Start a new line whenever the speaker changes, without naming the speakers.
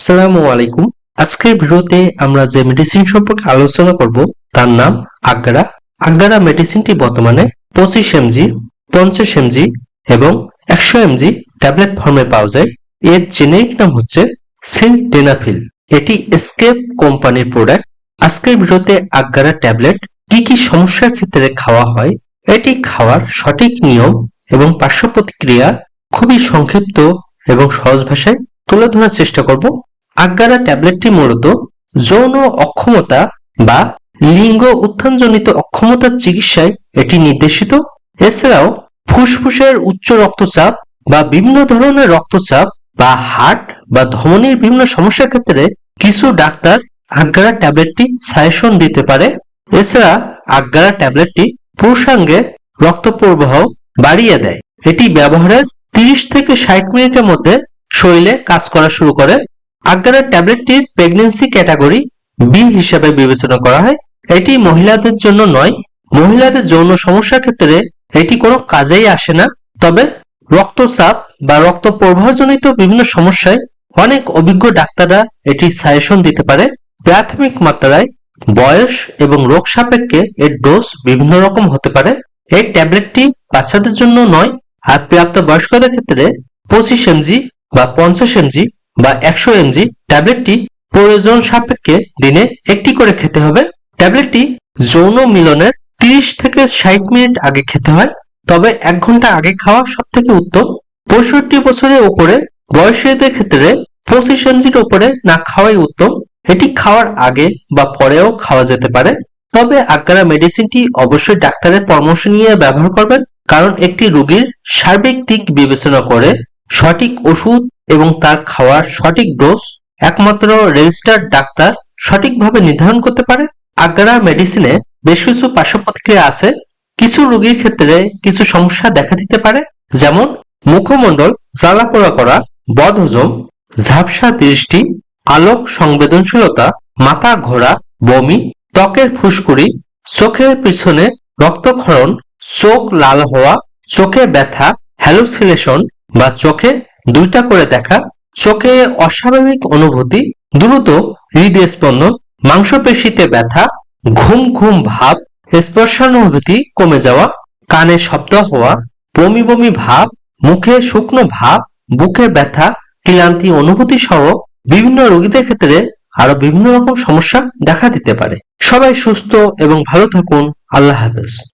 আসসালামু আলাইকুম। আজকের ভিডিওতে আমরা যে মেডিসিন সম্পর্কে আলোচনা করব, তার নাম আগ্রা। আগ্রা মেডিসিনটি বর্তমানে পঁচিশ এমজি পঞ্চাশ এমজি এবং একশো এমজি ট্যাবলেট ফর্মে পাওয়া যায়। এর জেনেরিক নাম হচ্ছে সিলডেনাফিল এটি এসকেপ কোম্পানির প্রোডাক্ট আজকের ভিডিওতে আগ্রা ট্যাবলেট কি কি সমস্যার ক্ষেত্রে খাওয়া হয়, এটি খাওয়ার সঠিক নিয়ম এবং পার্শ্ব প্রতিক্রিয়া খুবই সংক্ষিপ্ত এবং সহজ ভাষায় তুলে ধরার চেষ্টা করব। আজ্ঞারা ট্যাবলেটটি মূলত যৌন অক্ষমতা বা লিঙ্গ উত্থানজনিত অক্ষমতার চিকিৎসায় এটি নির্দেশিত। এছাড়াও ফুসফুসের উচ্চ রক্তচাপ বা বিভিন্ন ধরনের রক্তচাপ বা হার্ট বা ধমনীর বিভিন্ন সমস্যার ক্ষেত্রে কিছু ডাক্তার আজ্ঞারা ট্যাবলেটটি সাজেশন দিতে পারে। এছাড়া আজ্ঞারা ট্যাবলেটটি পুরুষাঙ্গে রক্ত প্রবাহ বাড়িয়ে দেয়। এটি ব্যবহারের 30 থেকে ষাট মিনিটের মধ্যে শরীরে কাজ করা শুরু করে। আজ্ঞারা ট্যাবলেটটির প্রেগন্যান্সি ক্যাটাগরি বি হিসাবে বিবেচনা করা হয়। এটি মহিলাদের জন্য নয়, মহিলাদের যৌন সমস্যার ক্ষেত্রে এটি কোনো কাজেই আসে না। তবে রক্তচাপ বা রক্ত প্রবাহজনিত বিভিন্ন সমস্যায় অনেক অভিজ্ঞ ডাক্তাররা এটি সাজেশন দিতে পারে। প্রাথমিক মাত্রায় বয়স এবং রোগ সাপেক্ষে এর ডোজ বিভিন্ন রকম হতে পারে। এই ট্যাবলেটটি বাচ্চাদের জন্য নয়, আর প্রাপ্ত বয়স্কদের ক্ষেত্রে পঁচিশ এমজি বা পঞ্চাশ এমজি বা একশো এমজি ট্যাবলেটটি প্রয়োজন সাপেক্ষে দিনে একটি করে খেতে হবে। ট্যাবলেটটি যৌন মিলনের 30 থেকে ষাট মিনিট আগে খেতে হয়। তবে এক ঘণ্টা আগে খাওয়া সব থেকে উত্তম। পঁয়ষট্টি বছরের উপরে বয়সীদের ক্ষেত্রে পঁচিশ এমজির উপরে না খাওয়াই উত্তম। এটি খাওয়ার আগে বা পরেও খাওয়া যেতে পারে। তবে আজ্ঞারা মেডিসিনটি অবশ্যই ডাক্তারের পরামর্শ নিয়ে ব্যবহার করবেন। কারণ একটি রোগীর সার্বিক দিক বিবেচনা করে সঠিক ওষুধ এবং তার খাওয়ার সঠিক ডোজ একমাত্র রেজিস্টার্ড ডাক্তার সঠিকভাবে নির্ধারণ করতে পারে। আগ্রা মেডিসিনে বেশ কিছু পার্শ্ব প্রতিক্রিয়া আছে। কিছু রোগীর ক্ষেত্রে কিছু সমস্যা দেখা দিতে পারে, যেমন মুখমণ্ডল জ্বালাপোড়া করা, বদহজম, ঝাপসা দৃষ্টি, আলোক সংবেদনশীলতা, মাথা ঘোরা, বমি, ত্বকের ফুসকুড়ি, চোখের পিছনে রক্তক্ষরণ, চোখ লাল হওয়া, চোখে ব্যথা হ্যালুসিনেশন বা চোখে দুইটা করে দেখা চোখে অস্বাভাবিক অনুভূতি, দ্রুত হৃদয় স্পন্দন, মাংসপেশিতে ব্যথা, ঘুম ঘুম ভাব, স্পর্শানুভূতি কমে যাওয়া, কানে শব্দ হওয়া, বমি বমি ভাব, মুখে শুকনো ভাব, বুকে ব্যথা, ক্লান্তি অনুভূতি সহ বিভিন্ন রোগীদের ক্ষেত্রে আরও বিভিন্ন রকম সমস্যা দেখা দিতে পারে। সবাই সুস্থ এবং ভালো থাকুন। আল্লাহ হাফেজ।